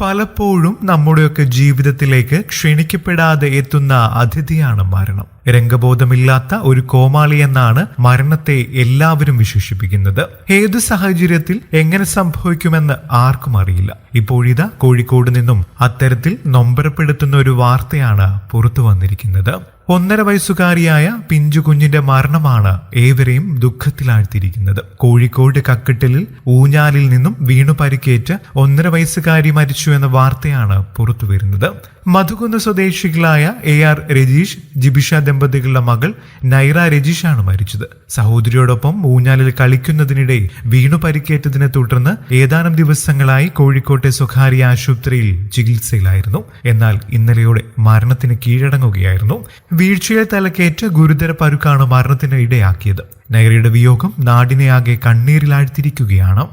പലപ്പോഴും നമ്മുടെയൊക്കെ ജീവിതത്തിലേക്ക് ക്ഷണിക്കപ്പെടാതെ എത്തുന്ന അതിഥിയാണ് മരണം. രംഗബോധമില്ലാത്ത ഒരു കോമാളി എന്നാണ് മരണത്തെ എല്ലാവരും വിശേഷിപ്പിക്കുന്നത്. ഏത് സാഹചര്യത്തിൽ എങ്ങനെ സംഭവിക്കുമെന്ന് ആർക്കും അറിയില്ല. ഇപ്പോഴിതാ കോഴിക്കോട് നിന്നും അത്തരത്തിൽ നൊമ്പരപ്പെടുത്തുന്ന ഒരു വാർത്തയാണ് പുറത്തു വന്നിരിക്കുന്നത്. ഒന്നര വയസ്സുകാരിയായ പിഞ്ചു കുഞ്ഞിന്റെ മരണമാണ് ഏവരെയും ദുഃഖത്തിലാഴ്ത്തിയിരിക്കുന്നത്. കോഴിക്കോട് കക്കിട്ടലിൽ ഊഞ്ഞാലിൽ നിന്നും വീണു പരിക്കേറ്റ് ഒന്നര വയസ്സുകാരി മരിച്ചു എന്ന വാർത്തയാണ് പുറത്തു വരുന്നത്. മധുകുന്ന് സ്വദേശികളായ എ ആർ രജീഷ് ജിബിഷ ദമ്പതികളുടെ മകൾ നൈറ രജീഷാണ് മരിച്ചത്. സഹോദരിയോടൊപ്പം ഊഞ്ഞാലിൽ കളിക്കുന്നതിനിടെ വീണു പരിക്കേറ്റതിനെ തുടർന്ന് ഏതാനും ദിവസങ്ങളായി കോഴിക്കോട്ടെ സ്വകാര്യ ആശുപത്രിയിൽ ചികിത്സയിലായിരുന്നു. എന്നാൽ ഇന്നലെയോടെ മരണത്തിന് കീഴടങ്ങുകയായിരുന്നു. വീഴ്ചയിൽ തലക്കേറ്റ് ഗുരുതര പരുക്കാണ് മരണത്തിന് ഇടയാക്കിയത്. നൈറയുടെ വിയോഗം നാടിനെ ആകെ കണ്ണീരിലാഴ്ത്തിരിക്കുകയാണ്